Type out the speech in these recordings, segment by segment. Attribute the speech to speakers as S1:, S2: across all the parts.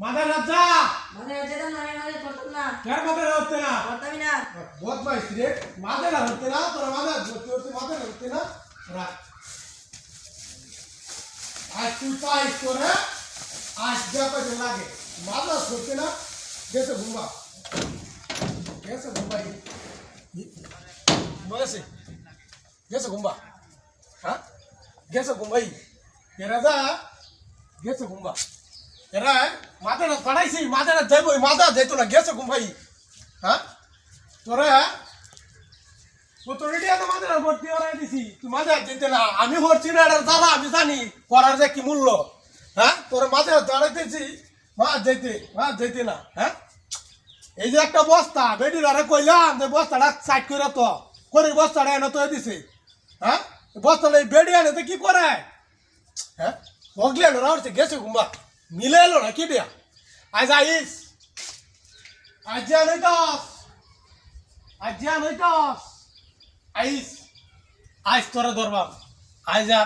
S1: মাথা রাজা!
S2: মানে যেটা নয় নয় করতাম না।
S1: কার মাথা হচ্ছে না?
S2: করতামই না।
S1: বদমাইশ রে। মাথা হচ্ছে না তোর মাথা ধরতে ধরতে মাথা হচ্ছে না। রাখ। আজ তুই পাইস করে আজ যা কাজে লাগে। মাথা ধরতে না গেছে ঘুমা। গেছে ঘুমাই বলেছে গেছে ঘুমবা হ্যাঁ? গেছে ঘুমাই যা গেছে ঘুমবা এরা মাথাটা পড়াইছি মাথাটা যাইবই মাথা যাইতো না, গেছে ঘুমাই হ্যাঁ? তোরা ও তোর রেডি আছে মাথাটা ভর্তি দিছি। তুই মাথা যেতে না, আমি ভরছি না এটা দাদা আমি জানি। করার যে কি মূল্য। হ্যাঁ? তোর মাথা দাঁড়াইতেছি মা যেতে মা যেতে না হ্যাঁ? এই যে একটা বস্তা, বেডির আরে কইলাম যে বস্তাটা সাইড করে তো। করে বস্তাটা এনে তো দিছে। হ্যাঁ? বস্তাটা এই বেডি আনে তো কি করে? হ্যাঁ? বগলে গেছে ঘুমা মিলে এলো না কি দিয়া? আজ আইস। আজ যা নইতাস আজ যা নইতাস আইস। আইস তোরা ধরবাম। আইস যা।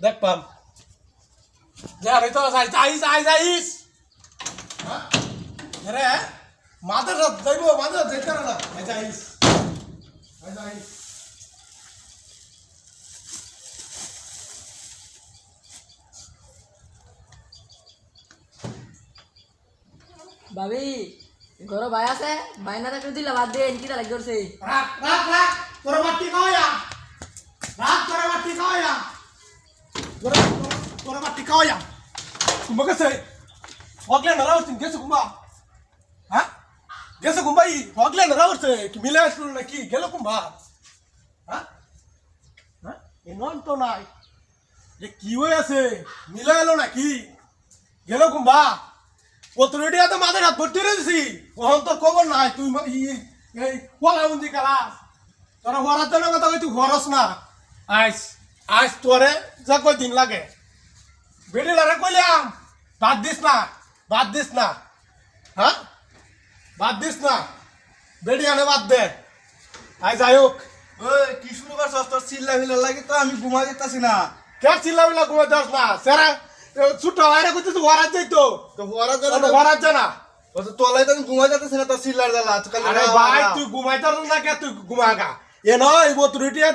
S1: দেখবাম যা নইতাস আইস আইস আইস আইস। হ্যাঁ? মাথার রাত যাইব মাথার যেতে না। আইস আইস। আইস আইস।
S2: ভাবি ঘর ভাই আছে ভাই না থাকলে দিলা বাদ দিয়ে কিটা লাগি করছে
S1: রাখ রাখ রাখ তোরা মাটি খাওয়া রাখ তোরা মাটি খাওয়া তোরা তোরা মাটি খাওয়া kumbaga sai hogle na rawar tin gese kumba ha gese kumba i hogle na rawar sai ki mila su na ki gelo kumba ha ha এনন তো নাই যে কি হয়ে মিলা কুম্বা পত্রটি এত মাথায় হাত ভর্তি রেছি ওহন তোর খবর নাই তুই এই কোলা বন্দি কালা তোরা হরার জন্য কথা তুই হরস না। আইস আইস তোরে যা কই দিন লাগে। বেড়ে কইলাম বাদ দিস না বাদ দিস না। হ্যাঁ বাদ দিস না। বেড়ি আনে বাদ দে। আই যাই হোক।
S3: ওই কি শুরু করছস? তোর চিল্লা লাগি তো আমি ঘুমা যেতাছি না।
S1: কে চিল্লা মিল্লা ঘুমে যাস না? সেরা ছুট তো
S3: হরাত হওয়ার জন্য
S1: ঘরাত জানা
S3: ও তো তো আমি ঘুমা যেতাছি না তোর জ্বালা
S1: আরে ভাই। তুই ঘুমাইতে না কে তুই ঘুমাগা এ নয়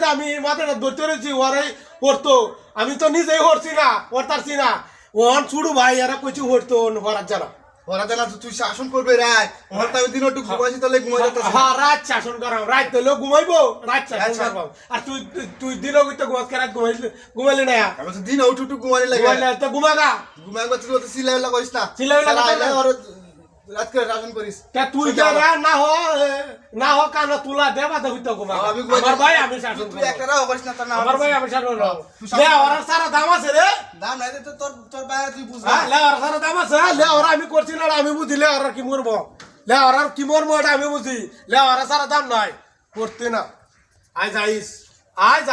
S1: আমি মাথাটা ধরতে রয়েছি ওরাই করতো আমি তো নিজেই হরছি না করতারছি না। ওহন ছুড়ু ভাই এরা কইছি হরতো হরাত জানা
S3: ওরা জানা তুই শাসন করবে ওর তো দিন একটু ঘুমাইছি তাহলে ঘুমা যেতাছি
S1: হ্যাঁ রাত শাসন রাত তো ঘুমাইবো রাত শাসন। আর তুই তুই- তুই দিনও কইতে ঘুমাস রাত ঘুমাইলি ঘুমাইলি না।
S3: আমি তো দিন উঠু উঠু ঘুমানি লাগে।
S1: ঘুমাইলে তো ঘুমাগা
S3: ঘুমাই তুই তো করিস না।
S1: করিস না।
S3: আইলে রাত করে শাসন করিস।
S1: তা তুই যে না হ না হ কানো তুলা দেবা তো হইতো ঘুমা আমার ভাই আমি শাসন
S3: তুই
S1: করব
S3: একটা রাও করিস না না
S1: আমার ভাই আমি শাসন
S3: তুই
S1: সারা দাম আছে রে।
S3: দাম নাই তো তোর তোর বাইরে তুই বুঝ
S1: হ্যাঁ, লে ওর দাম আছে। লে ওর আমি করছি না আমি বুঝি লে ওর কি মরবো। লে ওর কি মরবো এটা আমি বুঝি। লে ওর সারা দাম নাই। করতে না। আয় যাইস আয় আইস